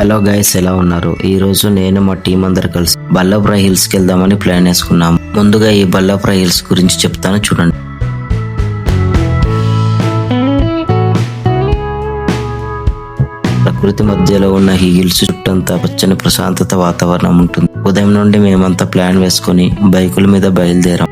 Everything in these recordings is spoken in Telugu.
హలో గైస్ ఎలా ఉన్నారు? ఈ రోజు నేను మా టీం అందరు కలిసి బల్లపుర హిల్స్కి వెళ్దామని ప్లాన్ వేసుకున్నాము. ముందుగా ఈ బల్లపుర హిల్స్ గురించి చెప్తాను చూడండి. ప్రకృతి మధ్యలో ఉన్న ఈ హిల్స్ చుట్టంతా పచ్చని ప్రశాంతత వాతావరణం ఉంటుంది. ఉదయం నుండి మేమంతా ప్లాన్ వేసుకొని బైకుల మీద బయలుదేరాం.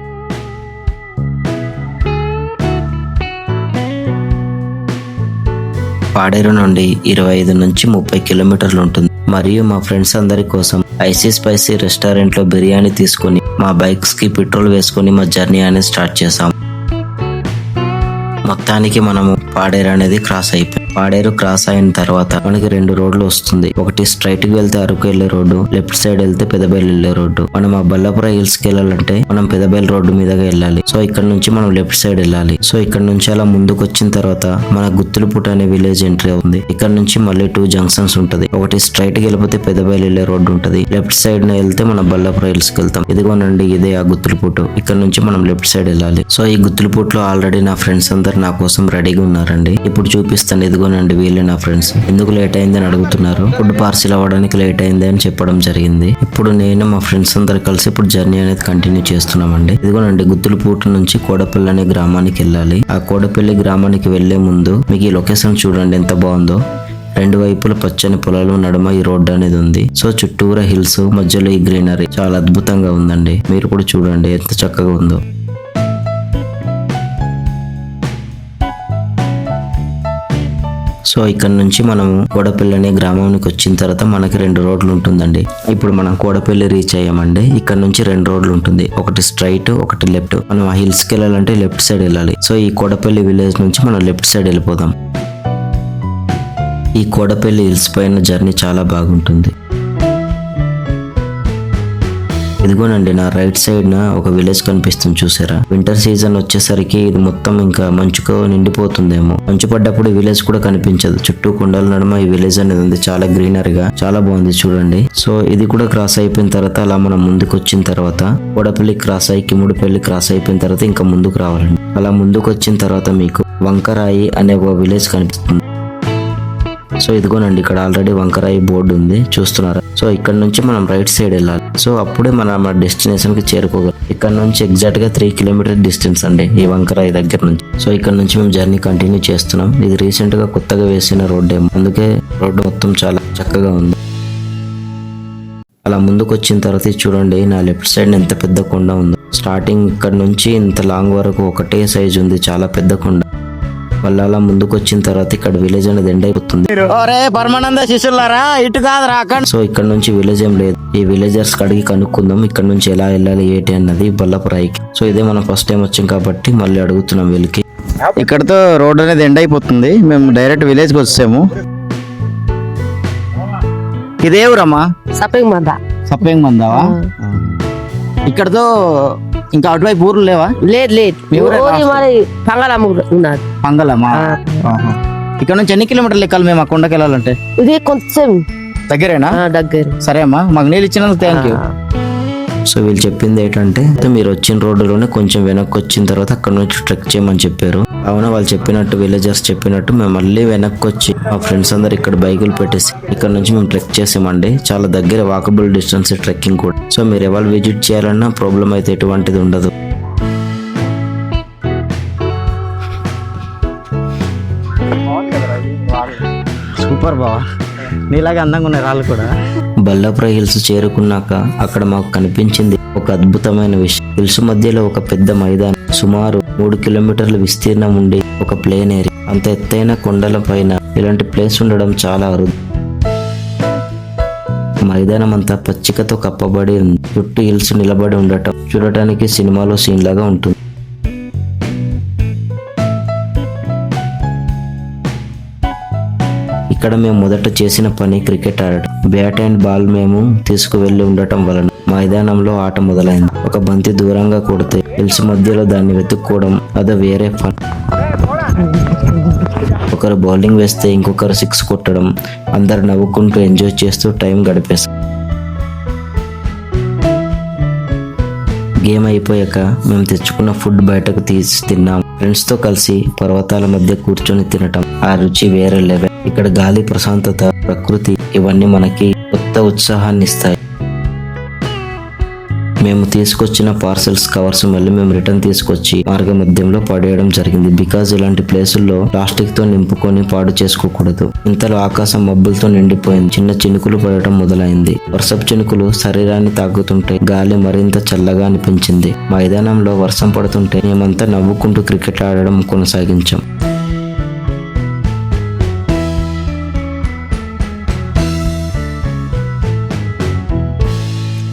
పాడేరు నుండి ఇరవై ఐదు నుంచి ముప్పై కిలోమీటర్లు ఉంటుంది. మరియు మా ఫ్రెండ్స్ అందరి కోసం ఐసీ స్పైసీ రెస్టారెంట్లో బిర్యానీ తీసుకొని మా బైక్స్కి పెట్రోల్ వేసుకొని మా జర్నీ అనేది స్టార్ట్ చేసాం మొత్తానికి మనము పాడేరు అనేది క్రాస్ అయిపోయి. పాడేరు క్రాస్ అయిన తర్వాత మనకి రెండు రోడ్లు వస్తుంది. ఒకటి స్ట్రైట్కి వెళ్తే అరకు వెళ్ళే రోడ్డు లెఫ్ట్ సైడ్ వెళ్తే పెదబయలు వెళ్ళే రోడ్డు. మనం ఆ బల్లాపుర హిల్స్కి వెళ్ళాలంటే మనం పెదబయలు రోడ్డు మీదగా వెళ్ళాలి. సో ఇక్కడ నుంచి మనం లెఫ్ట్ సైడ్ వెళ్ళాలి. సో ఇక్కడ నుంచి అలా ముందుకు వచ్చిన తర్వాత మన గుత్తులపుట అనే విలేజ్ ఎంట్రీ అవుతుంది. ఇక్కడ నుంచి మళ్ళీ టూ జంక్షన్స్ ఉంటది. ఒకటి స్ట్రైట్కి వెళ్ళిపోతే పెదబయలు వెళ్ళే రోడ్డు ఉంటది. లెఫ్ట్ సైడ్ న వెళ్తే మనం బల్లాపుర హిల్స్కి వెళ్తాం. ఇదిగోనండి ఇదే ఆ గుత్తులపుట్టు. ఇక్కడ నుంచి మనం లెఫ్ట్ సైడ్ వెళ్ళాలి. సో ఈ గుత్తులపుట్లో ఆల్రెడీ నా ఫ్రెండ్స్ అందరు నా కోసం రెడీగా ఉన్నారండి. ఇప్పుడు చూపిస్తాను ఇదిగో ఇదిగోనండి వీళ్ళు నా ఫ్రెండ్స్. ఎందుకు లేట్ అయింది అని అడుగుతున్నారు. ఫుడ్ పార్సిల్ అవ్వడానికి లేట్ అయింది అని చెప్పడం జరిగింది. ఇప్పుడు నేను మా ఫ్రెండ్స్ అందరు కలిసి ఇప్పుడు జర్నీ అనేది కంటిన్యూ చేస్తున్నామండి. ఇదిగోనండి గుత్తులపూట నుంచి కోడపల్లి అనే గ్రామానికి వెళ్ళాలి. ఆ కోడపల్లి గ్రామానికి వెళ్ళే ముందు మీకు ఈ లొకేషన్ చూడండి ఎంత బాగుందో. రెండు వైపుల పచ్చని పొలాలు నడుమ ఈ రోడ్డు అనేది ఉంది. సో చుట్టూరా హిల్స్ మధ్యలో ఈ గ్రీనరీ. చాలా అద్భుతంగా ఉందండి. మీరు కూడా చూడండి ఎంత చక్కగా ఉందో. సో ఇక్కడ నుంచి మనం కోడపల్లి అనే గ్రామానికి వచ్చిన తర్వాత మనకి రెండు రోడ్లు ఉంటుందండి. ఇప్పుడు మనం కోడపల్లి రీచ్ అయ్యామండి. ఇక్కడ నుంచి రెండు రోడ్లు ఉంటుంది. ఒకటి స్ట్రైట్ ఒకటి లెఫ్ట్ మనం ఆ హిల్స్కి వెళ్ళాలంటే లెఫ్ట్ సైడ్ వెళ్ళాలి. సో ఈ కోడపల్లి విలేజ్ నుంచి మనం లెఫ్ట్ సైడ్ వెళ్ళిపోదాం. ఈ కోడపల్లి హిల్స్ పైన జర్నీ చాలా బాగుంటుంది. ఇదిగోనండి నా రైట్ సైడ్ న ఒక విలేజ్ కనిపిస్తుంది చూసారా? వింటర్ సీజన్ వచ్చేసరికి ఇది మొత్తం ఇంకా మంచుకో నిండిపోతుందేమో. మంచు పడ్డప్పుడు విలేజ్ కూడా కనిపించదు. చుట్టూ కొండల నడుమ ఈ విలేజ్ అనేది ఉంది. చాలా గ్రీనరీగా చాలా బాగుంది చూడండి. సో ఇది కూడా క్రాస్ అయిపోయిన తర్వాత అలా మనం ముందుకు వచ్చిన తర్వాత కోడపల్లి క్రాస్ అయ్యి కిముడిపల్లి క్రాస్ అయిపోయిన తర్వాత ఇంకా ముందుకు రావాలండి. అలా ముందుకు వచ్చిన తర్వాత మీకు వంకరాయి అనే ఒక విలేజ్ కనిపిస్తుంది. సో ఇదిగోనండి ఇక్కడ ఆల్రెడీ వంకరాయి బోర్డు ఉంది చూస్తున్నారా? సో ఇక్కడ నుంచి మనం రైట్ సైడ్ వెళ్ళాలి. సో అప్పుడే మనం మన డెస్టినేషన్కి చేరుకోగలం. ఇక్కడ నుంచి ఎగ్జాక్ట్గా త్రీ కిలోమీటర్ డిస్టెన్స్ అండి ఈ వంకరాయి దగ్గర నుంచి. సో ఇక్కడ నుంచి మేము జర్నీ కంటిన్యూ చేస్తున్నాం. ఇది రీసెంట్గా కొత్తగా వేసిన రోడ్ ఏమో. అందుకే రోడ్డు మొత్తం చాలా చక్కగా ఉంది. అలా ముందుకు వచ్చిన తర్వాత చూడండి నా లెఫ్ట్ సైడ్ ఎంత పెద్ద కొండ ఉందో. స్టార్టింగ్ ఇక్కడ నుంచి ఇంత లాంగ్ వరకు ఒకటే సైజ్ ఉంది చాలా పెద్ద కొండ. అలా ముందుకు వచ్చిన తర్వాత ఇక్కడ విలేజ్ అనేది ఎండ్ అయిపోతుంది. పరమానంద శిష్యులారా ఇటు కాదురా అక్కడ సో ఇక్కడ నుంచి విలేజ్ ఏం లేదు. ఈ విలేజర్స్ కడిగి కనుక్కుందాం ఇక్కడ నుంచి ఎలా వెళ్ళాలి ఏంటి అన్నది బల్లపురాయికి సో ఇదే మనం ఫస్ట్ టైం వచ్చాం కాబట్టి మళ్ళీ అడుగుతున్నాం వీళ్ళకి. ఇక్కడతో రోడ్ అనేది ఎండ్ అయిపోతుంది. మేము డైరెక్ట్ విలేజ్కి వచ్చాము. ఇదే ఊరమ్మా సప్పింగ్ మంద. మందావా? ఇక్కడతో ఇంకా అటువైపు ఊర్లు లేవా? లేదు లేదు. మరి పంగలమ్మా. ఆహా. ఇక్కడ నుంచి ఎన్ని కిలోమీటర్లు ఎక్కాలి మేము ఆ కొండకి వెళ్ళాలంటే? ఇది కొంచెం. దగ్గరేనా? ఆ, దగ్గర. సరే అమ్మా మాకు నీళ్ళు ఇచ్చినందుకు థ్యాంక్ యూ సో వీళ్ళు చెప్పింది ఏంటంటే మీరు వచ్చిన రోడ్డులోనే కొంచెం వెనక్కి వచ్చిన తర్వాత అక్కడ నుంచి ట్రెక్ చేయమని చెప్పారు. అవునా? వాళ్ళు చెప్పినట్టు విలేజర్స్ చెప్పినట్టు మేము మళ్ళీ వెనక్కి వచ్చి మా ఫ్రెండ్స్ అందరు ఇక్కడ బైకులు పెట్టేసి ఇక్కడ నుంచి మేము ట్రెక్ చేసామండి. చాలా దగ్గర వాకబుల్ డిస్టెన్స్ ట్రెక్కింగ్ కూడా. సో మీరు ఎవరు విజిట్ చేయాలన్నా ప్రాబ్లం అయితే ఎటువంటిది ఉండదు. సూపర్ బావా. నీలాగే అందంగా ఉన్నాయి రాళ్ళు కూడా. బల్లాపుర హిల్స్ చేరుకున్నాక అక్కడ మాకు కనిపించింది ఒక అద్భుతమైన విషయం. హిల్స్ మధ్యలో ఒక పెద్ద మైదానం సుమారు మూడు కిలోమీటర్ల విస్తీర్ణం ఉండి ఒక ప్లేన్ ఏరియా. అంత ఎత్తైన కొండల పైన ఇలాంటి ప్లేస్ ఉండడం చాలా అరుదు. మైదానం అంతా పచ్చికతో కప్పబడి ఉంది. చుట్టూ హిల్స్ నిలబడి ఉండటం చూడటానికి సినిమాలో సీన్ లాగా ఉంటుంది. ఇక్కడ మేము మొదట చేసిన పని క్రికెట్ ఆడటం. బ్యాట్ అండ్ బాల్ మేము తీసుకువెళ్ళి ఉండటం వలన మైదానంలో ఆట మొదలైంది. ఒక బంతి దూరంగా కొడితే హిల్స్ మధ్యలో దాన్ని వెతుక్కోవడం అది వేరే ఫన్ ఒకరు బౌలింగ్ వేస్తే ఇంకొకరు సిక్స్ కొట్టడం. అందరు నవ్వుకుంటూ ఎంజాయ్ చేస్తూ టైం గడిపేస్తాం గేమ్ అయిపోయాక మేము తెచ్చుకున్న ఫుడ్ బయటకు తీసి తిన్నాం. ఫ్రెండ్స్తో కలిసి పర్వతాల మధ్య కూర్చొని తినటం. ఆ రుచి వేరే లెవెల్. ఇక్కడ గాలి ప్రశాంతత ప్రకృతి ఇవన్నీ మనకి కొత్త ఉత్సాహాన్ని ఇస్తాయి మేము తీసుకొచ్చిన పార్సల్స్ కవర్స్ మళ్ళీ మేము రిటర్న్ తీసుకొచ్చి మార్గ మధ్యంలో పడేయడం జరిగింది. బికాజ్ ఇలాంటి ప్లేసుల్లో ప్లాస్టిక్తో నింపుకొని పాడు చేసుకోకూడదు. ఇంతలో ఆకాశం మబ్బులతో నిండిపోయింది. చిన్న చినుకులు పడటం మొదలైంది. వర్షపు చినుకులు శరీరాన్ని తాకుతుంటే గాలి మరింత చల్లగా అనిపించింది. మైదానంలో వర్షం పడుతుంటే మేమంతా నవ్వుకుంటూ క్రికెట్ ఆడడం కొనసాగించాం.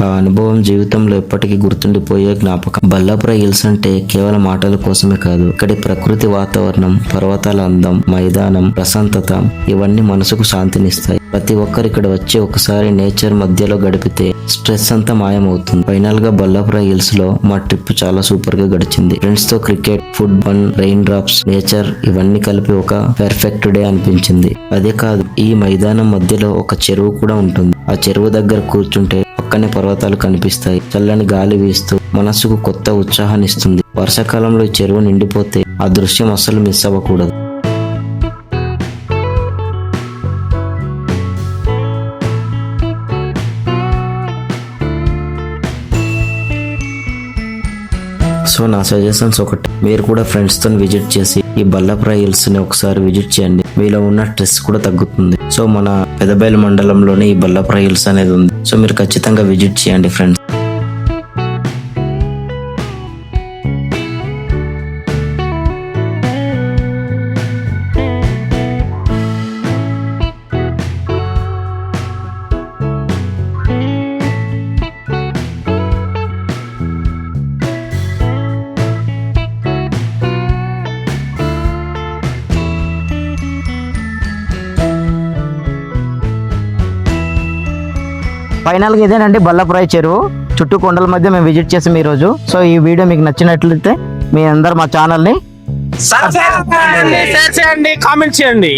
ఆ అనుభవం జీవితంలో ఎప్పటికీ గుర్తుండిపోయే జ్ఞాపకం. బల్లాపుర హిల్స్ అంటే కేవలం ఆటల కోసమే కాదు ఇక్కడి ప్రకృతి వాతావరణం పర్వతాల అందం మైదానం ప్రశాంతత ఇవన్నీ మనసుకు శాంతినిస్తాయి. ప్రతి ఒక్కరు ఇక్కడ వచ్చి ఒకసారి నేచర్ మధ్యలో గడిపితే స్ట్రెస్ అంతా మాయమవుతుంది. ఫైనల్గా బల్లాపుర హిల్స్లో మా ట్రిప్ చాలా సూపర్గా గడిచింది. ఫ్రెండ్స్తో cricket football rain drops nature ఇవన్నీ కలిపి ఒక పెర్ఫెక్ట్ డే అనిపించింది. అదే కాదు ఈ మైదానం మధ్యలో ఒక చెరువు కూడా ఉంటుంది. ఆ చెరువు దగ్గర కూర్చుంటే పక్కనే పర్వతాలు కనిపిస్తాయి. చల్లని గాలి వీస్తూ మనస్సుకు కొత్త ఉత్సాహాన్ని ఇస్తుంది వర్షాకాలంలో చెరువు నిండిపోతే ఆ దృశ్యం అస్సలు మిస్ అవ్వకూడదు. సో నా సజెషన్స్ ఒకటి. మీరు కూడా ఫ్రెండ్స్తో విజిట్ చేసి ఈ బల్లప్రాయ హిల్స్ని ఒకసారి విజిట్ చేయండి. మీలో ఉన్న స్ట్రెస్ కూడా తగ్గుతుంది. సో మన పెదబయలు మండలంలోనే ఈ బల్లపుర హిల్స్ అనేది ఉంది. సో మీరు ఖచ్చితంగా విజిట్ చేయండి ఫ్రెండ్స్ ఫైనల్గా ఇదేనండి బల్లపురాయి చెరువు. చుట్టూ కొండల మధ్య మేము విజిట్ చేసాం ఈ రోజు సో ఈ వీడియో మీకు నచ్చినట్లయితే మీ అందరు మా ఛానల్ని సబ్స్క్రైబ్ చేయండి కామెంట్ చేయండి.